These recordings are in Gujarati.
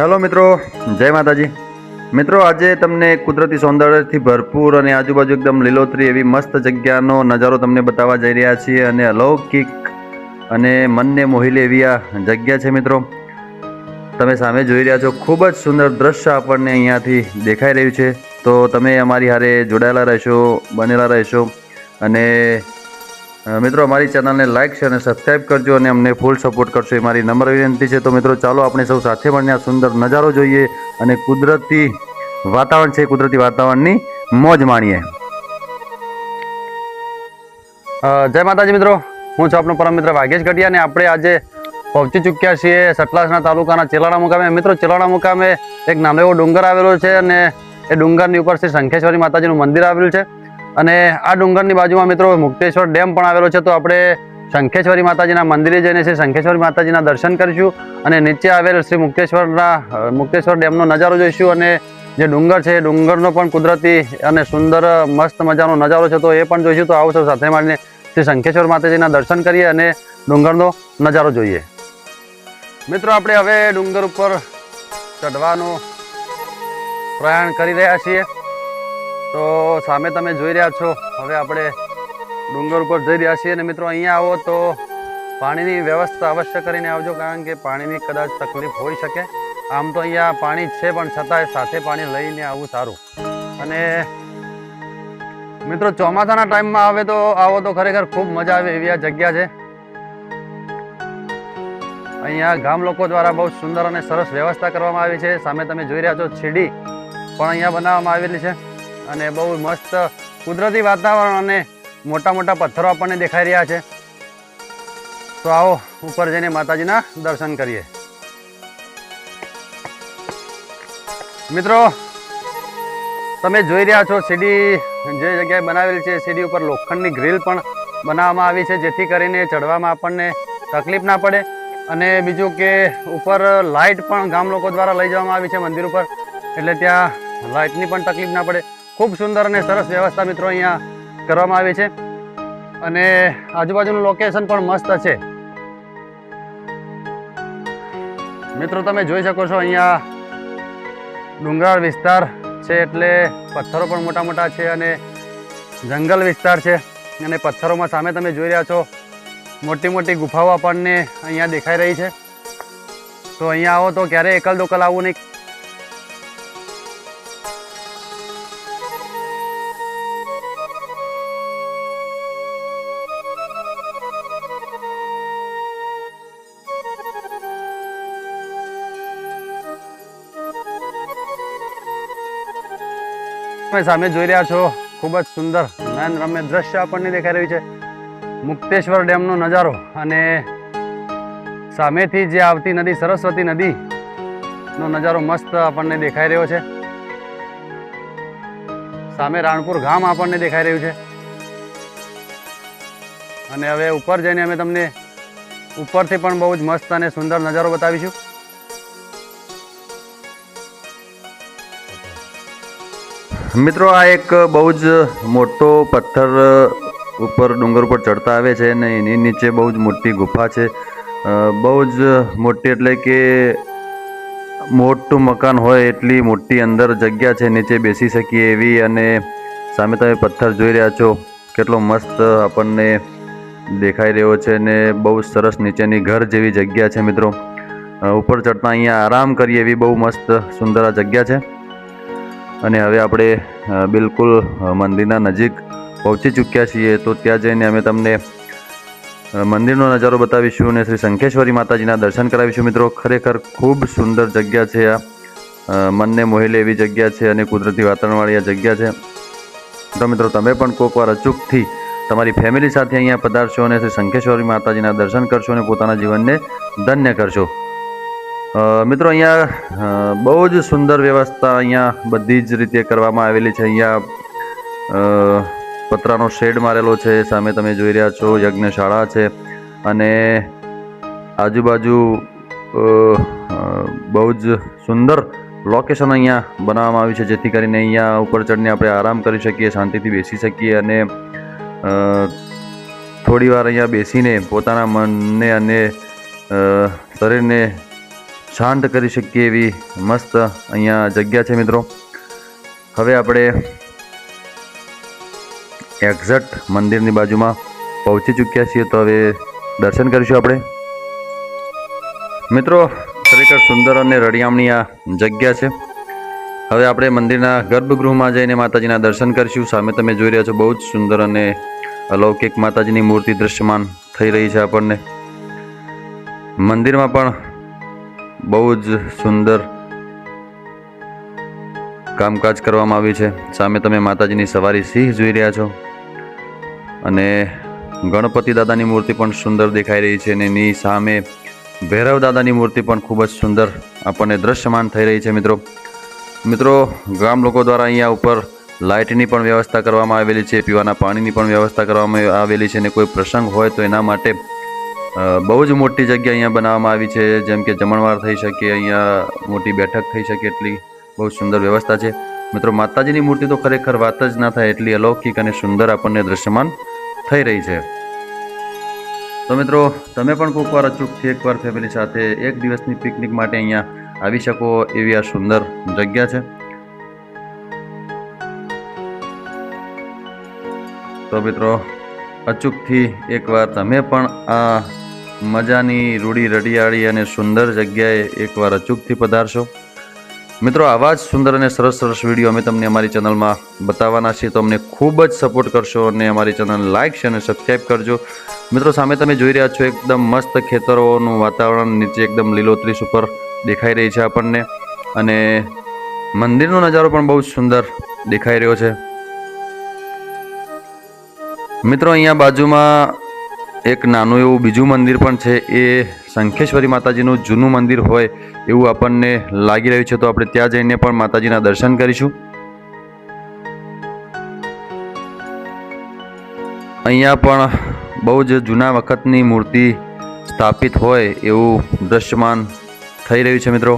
હેલો મિત્રો. જય માતાજી. મિત્રો, આજે તમને કુદરતી સૌંદર્યથી ભરપૂર અને આજુબાજુ એકદમ લીલોતરી એવી મસ્ત જગ્યાનો નજારો તમને બતાવવા જઈ રહ્યા છીએ અને અલૌકિક અને મનને મોહી લેવી આ જગ્યા છે, મિત્રો. તમે સામે જોઈ રહ્યા છો, ખૂબ જ સુંદર દ્રશ્ય આપણને અહીંયાથી દેખાઈ રહ્યું છે. તો તમે અમારી હારે જોડાયેલા રહેશો, બનેલા રહેશો અને મિત્રો, અમારી ચેનલને લાઇક છે અને સબસ્ક્રાઇબ કરજો અને અમને ફૂલ સપોર્ટ કરશો. એ મારી નમ્ર વિનંતી છે. તો મિત્રો, ચાલો આપણે સૌ સાથે મળીને આ સુંદર નજારો જોઈએ અને કુદરતી વાતાવરણ છે, કુદરતી વાતાવરણની મોજ માણીએ. જય માતાજી મિત્રો. હું છું આપનો પરમ મિત્ર વાઘેશ ગઢિયા અને આપણે આજે પહોંચી ચૂક્યા છીએ સતલાસના તાલુકાના ચેલાડા મુકામે. મિત્રો ચેલાડા મુકામે એક નાનો એવો ડુંગર આવેલો છે અને એ ડુંગરની ઉપર શ્રી શંખેશ્વરી માતાજીનું મંદિર આવેલું છે. અને આ ડુંગરની બાજુમાં મિત્રો મુક્તેશ્વર ડેમ પણ આવેલો છે, તો આપણે શંખેશ્વરી માતાજીના મંદિરે જઈને શ્રી શંખેશ્વરી માતાજીના દર્શન કરીશું અને નીચે આવેલ શ્રી મુક્તેશ્વરના મુક્તેશ્વર ડેમનો નજારો જોઈશું અને જે ડુંગર છે, એ ડુંગરનો પણ કુદરતી અને સુંદર, મસ્ત મજાનો નજારો છે, તો એ પણ જોઈશું. તો આવો સૌ સાથે મળીને શ્રી શંખેશ્વર માતાજીના દર્શન કરીએ અને ડુંગરનો નજારો જોઈએ. મિત્રો, આપણે હવે ડુંગર ઉપર ચઢવાનું પ્રયાણ કરી રહ્યા છીએ. તો સામે તમે જોઈ રહ્યા છો. હવે આપણે ડુંગર ઉપર જઈ રહ્યા છીએ અને મિત્રો અહીંયા આવો તો પાણીની વ્યવસ્થા અવશ્ય કરીને આવજો, કારણ કે પાણીની કદાચ તકલીફ હોઈ શકે. આમ તો અહીંયા પાણી છે, પણ છતાંય સાથે પાણી લઈને આવવું સારું. અને મિત્રો ચોમાસાના ટાઈમમાં આવે તો આવો તો ખરેખર ખૂબ મજા આવે એવી આ જગ્યા છે. અહીંયા ગામ લોકો દ્વારા બહુ સુંદર અને સરસ વ્યવસ્થા કરવામાં આવી છે. સામે તમે જોઈ રહ્યા છો, છીડી પણ અહીંયા બનાવવામાં આવેલી છે. અને બહુ મસ્ત કુદરતી વાતાવરણ અને મોટા મોટા પથ્થરો આપણને દેખાઈ રહ્યા છે. તો આવો, ઉપર જઈને માતાજીના દર્શન કરીએ. મિત્રો, તમે જોઈ રહ્યા છો સીડી, જે જગ્યાએ બનાવેલી છે સીડી ઉપર લોખંડની ગ્રીલ પણ બનાવવામાં આવી છે, જેથી કરીને ચડવામાં આપણને તકલીફ ના પડે. અને બીજું કે ઉપર લાઇટ પણ ગામ લોકો દ્વારા લઈ જવામાં આવી છે મંદિર ઉપર, એટલે ત્યાં લાઇટની પણ તકલીફ ના પડે. ખૂબ સુંદર અને સરસ વ્યવસ્થા મિત્રો અહીંયા કરવામાં આવી છે. અને આજુબાજુનું લોકેશન પણ મસ્ત છે. મિત્રો, તમે જોઈ શકો છો અહીંયા ડુંગરાળ વિસ્તાર છે એટલે પથ્થરો પણ મોટા મોટા છે અને જંગલ વિસ્તાર છે. અને પથ્થરોમાં સામે તમે જોઈ રહ્યા છો, મોટી મોટી ગુફાઓ આપણને અહીંયા દેખાઈ રહી છે. તો અહીંયા આવો તો ક્યારેય એકલ દોકલ આવવું નહીં. તમે સામે જોઈ રહ્યા છો, ખૂબ જ સુંદર નયન રમ્ય દ્રશ્ય આપણને દેખાઈ રહ્યું છે. મુક્તેશ્વર ડેમનો નજારો અને સામેથી જે આવતી નદી, સરસ્વતી નદીનો નજારો મસ્ત આપણને દેખાઈ રહ્યો છે. સામે રાણપુર ગામ આપણને દેખાઈ રહ્યું છે. અને હવે ઉપર જઈને અમે તમને ઉપરથી પણ બહુ જ મસ્ત અને સુંદર નજારો બતાવીશું. મિત્રો, આ એક બહુ જ મોટો પથ્થર ઉપર, ડુંગર ઉપર ચડતા આવે છે અને એની નીચે બહુ જ મોટી ગુફા છે. બહુ જ મોટી એટલે કે મોટું મકાન હોય એટલી મોટી અંદર જગ્યા છે, નીચે બેસી શકીએ એવી અને સામે તમે પથ્થર જોઈ રહ્યા છો. કેટલો મસ્ત આપણને દેખાઈ રહ્યો છે ને બહુ સરસ નીચેની ઘર જેવી જગ્યા છે મિત્રો. ઉપર ચડતા અહીંયા આરામ કરીએ એવી બહુ મસ્ત સુંદર જગ્યા છે. અને હવે આપણે બિલકુલ મંદિરના નજીક પહોંચી ચૂક્યા છીએ. તો ત્યાં જઈને અમે તમને મંદિરનો નજારો બતાવીશું અને શ્રી શંખેશ્વરી માતાજીના દર્શન કરાવીશું. મિત્રો, ખરેખર ખૂબ સુંદર જગ્યા છે આ. મનને મોહી લે એવી જગ્યા છે અને કુદરતી વાતાવરણવાળી આ જગ્યા છે. તો મિત્રો, તમે પણ કોઈક વાર અચૂકથી તમારી ફેમિલી સાથે અહીંયા પધારશો અને શ્રી શંખેશ્વરી માતાજીના દર્શન કરશો અને પોતાના જીવનને ધન્ય કરશો. મિત્રો અહીંયા બહુ જ સુંદર વ્યવસ્થા અહીંયા બધી જ રીતે કરવામાં આવેલી છે. અહીંયા પતરાનો શેડ મારેલો છે. સામે તમે જોઈ રહ્યા છો, યજ્ઞશાળા છે અને આજુબાજુ બહુ જ સુંદર લોકેશન અહીંયા બનાવવામાં આવ્યું છે, જેથી કરીને અહીંયા ઉપર ચડીને આપણે આરામ કરી શકીએ, શાંતિથી બેસી શકીએ અને થોડી વાર અહીંયા બેસીને પોતાના મનને અને શરીરને શાંત કરી શકીએ એવી મસ્ત અહીંયા જગ્યા છે મિત્રો. હવે આપણે એક્ઝેક્ટ મંદિરની બાજુમાં પહોંચી ચૂક્યા છીએ તો હવે દર્શન કરીશું આપણે. મિત્રો, ખરેખર સુંદર અને રળિયામણી આ જગ્યા છે. હવે આપણે મંદિરના ગર્ભગૃહમાં જઈને માતાજીના દર્શન કરીશું. સામે તમે જોઈ રહ્યા છો બહુ જ સુંદર અને અલૌકિક માતાજીની મૂર્તિ દૃશ્યમાન થઈ રહી છે આપણને. મંદિરમાં પણ બહુ જ સુંદર કામકાજ કરવામાં આવ્યું છે. સામે તમે માતાજીની સવારી સિંહ જોઈ રહ્યા છો. અને ગણપતિ દાદાની મૂર્તિ પણ સુંદર દેખાઈ રહી છે અને એની સામે ભૈરવ દાદાની મૂર્તિ પણ ખૂબ જ સુંદર આપણને દ્રશ્યમાન થઈ રહી છે મિત્રો. મિત્રો, ગામ લોકો દ્વારા અહીંયા ઉપર લાઇટની પણ વ્યવસ્થા કરવામાં આવેલી છે, પીવાના પાણીની પણ વ્યવસ્થા કરવામાં આવેલી છે અને કોઈ પ્રસંગ હોય તો એના માટે બહુ જ મોટી જગ્યા અહીંયા બનાવવામાં આવી છે. જેમ કે જમણવાર થઈ શકે, અહીંયા મોટી બેઠક થઈ શકે એટલી બહુ સુંદર વ્યવસ્થા છે. મિત્રો, માતાજીની મૂર્તિ તો ખરેખર વાત જ ના થાય એટલી અલૌકિક અને સુંદર આપણને દ્રશ્યમાન થઈ રહી છે. તો મિત્રો, તમે પણ કોઈક વાર અચૂકથી એકવાર ફેમિલી સાથે એક દિવસની પિકનિક માટે અહીંયા આવી શકો એવી આ સુંદર જગ્યા છે. તો મિત્રો, અચૂકથી એકવાર તમે પણ આ મજાની રૂડી રડિયાળી અને સુંદર જગ્યાએ એકવાર અચૂકથી પધારશો. મિત્રો, આવા જ સુંદર અને સરસ સરસ વીડિયો અમે તમને અમારી ચેનલમાં બતાવવાના છીએ. તો અમને ખૂબ જ સપોર્ટ કરશો અને અમારી ચેનલ લાઇક છે અને સબસ્ક્રાઈબ કરજો. મિત્રો, સામે તમે જોઈ રહ્યા છો, એકદમ મસ્ત ખેતરોનું વાતાવરણ, નીચે એકદમ લીલોતરી ઉપર દેખાઈ રહી છે આપણને. અને મંદિરનો નજારો પણ બહુ જ સુંદર દેખાઈ રહ્યો છે. મિત્રો, અહીંયા બાજુમાં એક નાનું એવું બીજું મંદિર પણ છે, એ શંખેશ્વરી માતાજીનું જૂનું મંદિર હોય એવું આપણને લાગી રહ્યું છે, તો આપણે ત્યાં જઈને પણ માતાજીના દર્શન કરીશું. અહીંયા પણ બહુ જ જૂના વખતની મૂર્તિ સ્થાપિત હોય એવું દ્રશ્યમાન થઈ રહ્યું છે મિત્રો.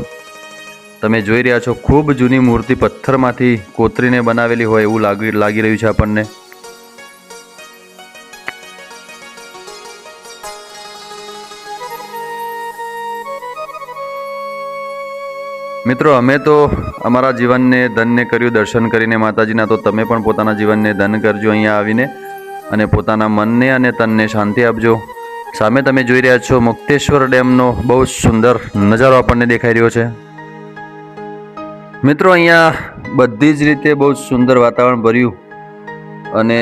તમે જોઈ રહ્યા છો, ખૂબ જૂની મૂર્તિ પથ્થરમાંથી કોતરીને બનાવેલી હોય એવું લાગી લાગી રહ્યું છે આપણને. મિત્રો, અમે તો અમારા જીવનને ધનને કર્યું, દર્શન કરીને માતાજીના, તો તમે પણ પોતાના જીવનને ધન કરજો અહીંયા આવીને અને પોતાના મનને અને તનને શાંતિ આપજો. સામે તમે જોઈ રહ્યા છો મુક્તેશ્વર ડેમનો બહુ સુંદર નજારો આપણને દેખાઈ રહ્યો છે. મિત્રો, અહીંયા બધી જ રીતે બહુ સુંદર વાતાવરણ ભર્યું અને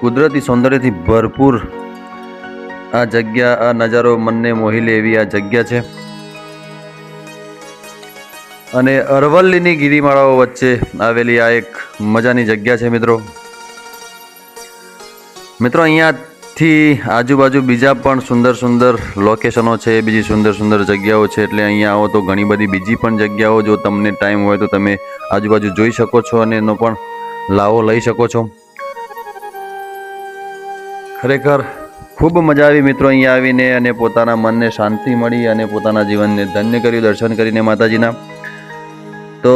કુદરતી સૌંદર્યથી ભરપૂર આ જગ્યા, આ નજારો મનને મોહી લે એવી આ જગ્યા છે. અને અરવલ્લીની ગિરિમાળાઓ વચ્ચે આવેલી આ એક મજાની જગ્યા છે મિત્રો. મિત્રો, અહીંયાથી આજુબાજુ બીજા પણ સુંદર સુંદર લોકેશનો છે, બીજી સુંદર સુંદર જગ્યાઓ છે, એટલે અહીંયા આવો તો ઘણી બધી બીજી પણ જગ્યાઓ, જો તમને ટાઈમ હોય તો તમે આજુબાજુ જોઈ શકો છો અને એનો પણ લાવો લઈ શકો છો. ખરેખર ખૂબ મજા આવી મિત્રો અહીંયા આવીને અને પોતાના મનને શાંતિ મળી અને પોતાના જીવનને ધન્ય કર્યું, દર્શન કરીને માતાજીના. તો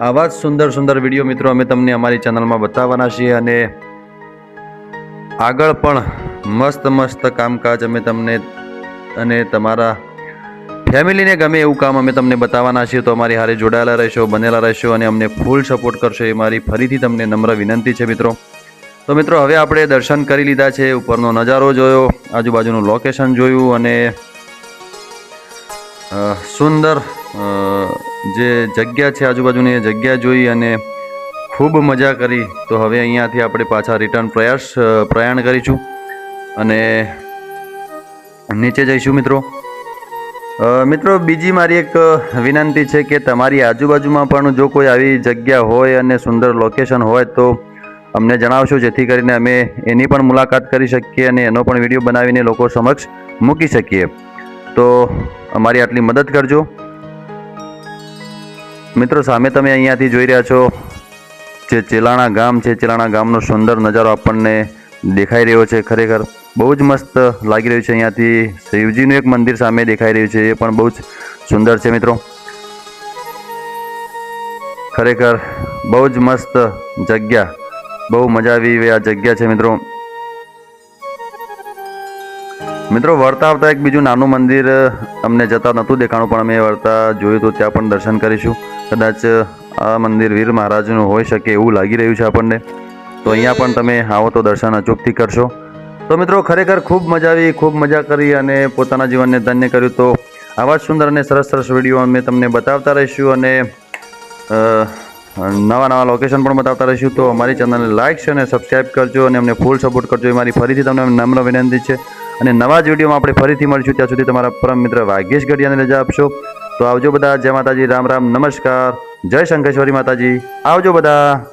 આવા જ સુંદર સુંદર વીડિયો મિત્રો અમે તમને અમારી ચેનલમાં બતાવવાના છીએ અને આગળ પણ મસ્ત મસ્ત કામકાજ અમે તમને અને તમારા ફેમિલીને ગમે એવું કામ અમે તમને બતાવવાના છીએ. તો અમારી હારે જોડાયેલા રહેશો, બનેલા રહેશો અને અમને ફૂલ સપોર્ટ કરશો એ મારી ફરીથી તમને નમ્ર વિનંતી છે મિત્રો. તો મિત્રો, હવે આપણે દર્શન કરી લીધા છે, ઉપરનો નજારો જોયો, આજુબાજુનું લોકેશન જોયું અને સુંદર જે જગ્યા છે આજુબાજુની એ જગ્યા જોઈ અને ખૂબ મજા કરી. તો હવે અહીંયાથી આપણે પાછા રિટર્ન પ્રયાસ પ્રયાણ કરીશું. અને નીચે જઈશું મિત્રો. મિત્રો, બીજી મારી એક વિનંતી છે કે તમારી આજુબાજુમાં પણ જો કોઈ આવી જગ્યા હોય અને સુંદર લોકેશન હોય તો અમને જણાવશો, જેથી કરીને અમે એની પણ મુલાકાત કરી શકીએ અને એનો પણ વીડિયો બનાવીને લોકો સમક્ષ મૂકી શકીએ. તો અમારી આટલી મદદ કરજો. મિત્રો સામે તમે અહીંયાથી જોઈ રહ્યા છો જે ચેલાણા ગામ છે. ચેલાણા ગામનો સુંદર નજારો આપણને દેખાઈ રહ્યો છે. ખરેખર બહુ જ મસ્ત લાગી રહ્યું છે અહીંયાથી. શિવજીનું એક મંદિર સામે દેખાઈ રહ્યું છે. એ પણ બહુ જ સુંદર છે મિત્રો. ખરેખર બહુ જ મસ્ત જગ્યા. બહુ મજા આવી એવી આ જગ્યા છે મિત્રો. મિત્રો, વર્તા આવતા એક બીજું નાનું મંદિર અમને જતા નહોતું દેખાણું, પણ અમે વર્તા જોયું તો ત્યાં પણ દર્શન કરીશું. કદાચ આ મંદિર વીર મહારાજનું હોઈ શકે એવું લાગી રહ્યું છે આપણને. તો અહીંયા પણ તમે આવો તો દર્શન અચૂકથી કરશો. તો મિત્રો, ખરેખર ખૂબ મજા આવી, ખૂબ મજા કરી અને પોતાના જીવનને ધન્ય કર્યું. તો આવા જ સુંદર અને સરસ સરસ વીડિયો અમે તમને બતાવતા રહીશું અને નવા નવા લોકેશન પણ બતાવતા રહીશું. તો અમારી ચેનલને લાઇક છે અને સબસ્ક્રાઇબ કરજો અને અમને ફૂલ સપોર્ટ કરજો. એ મારી ફરીથી તમને નમ્ર વિનંતી છે. અને નવા જ વિડીયોમાં આપણે ફરીથી મળીશું. ત્યાં સુધી તમારા પરમ મિત્ર વાઘેશ ગઢિયાને રજા આપશો. તો આવજો બધા. જય માતાજી. રામ રામ. નમસ્કાર. જય શંખેશ્વરી માતાજી. આવજો બધા.